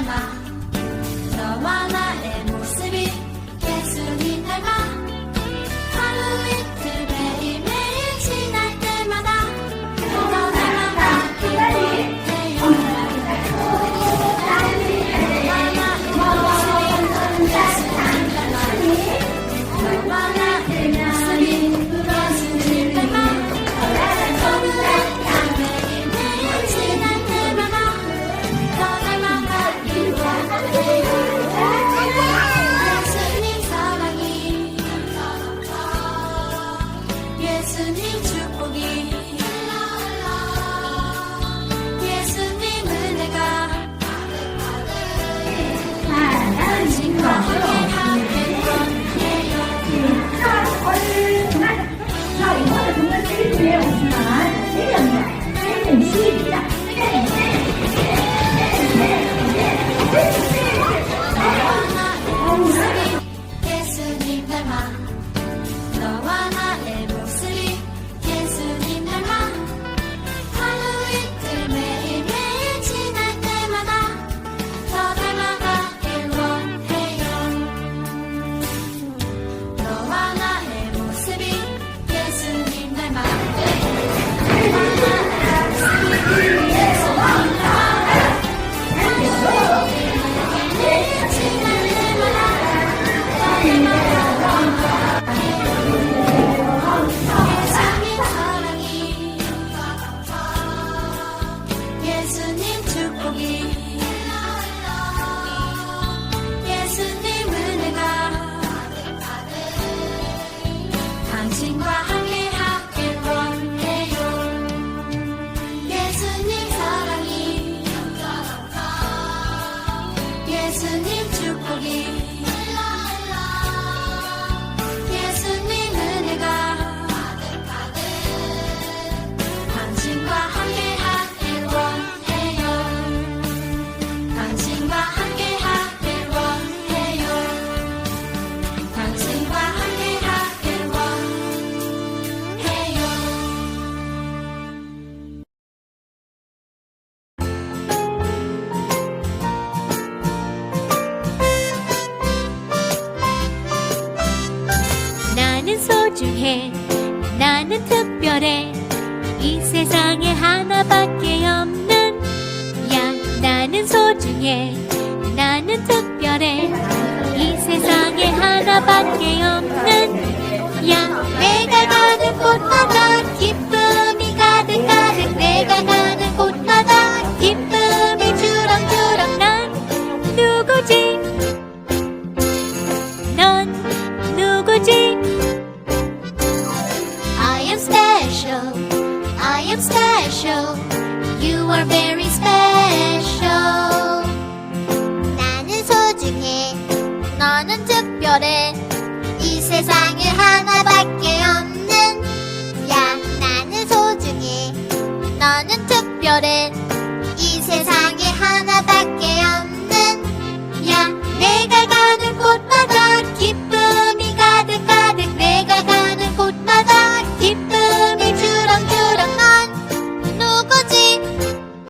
닮아 너와 나 예수님 축복이 힘들어요. 예수님 축복이. 예수님 은혜가 당신과 함께 하길 원해요. 예수님 사랑이. 예수님 나는 특별해. 이 세상에 하나밖에 없는 야 나는 소중해. 나는 특별해. 이 세상에 하나밖에 없는 야 내가 가는 곳마다 are very special. 나는 소중해. 너는 특별해. 이 세상에 하나밖에 없는. 야, 나는 소중해. 너는 특별해. 이 세상에 하나밖에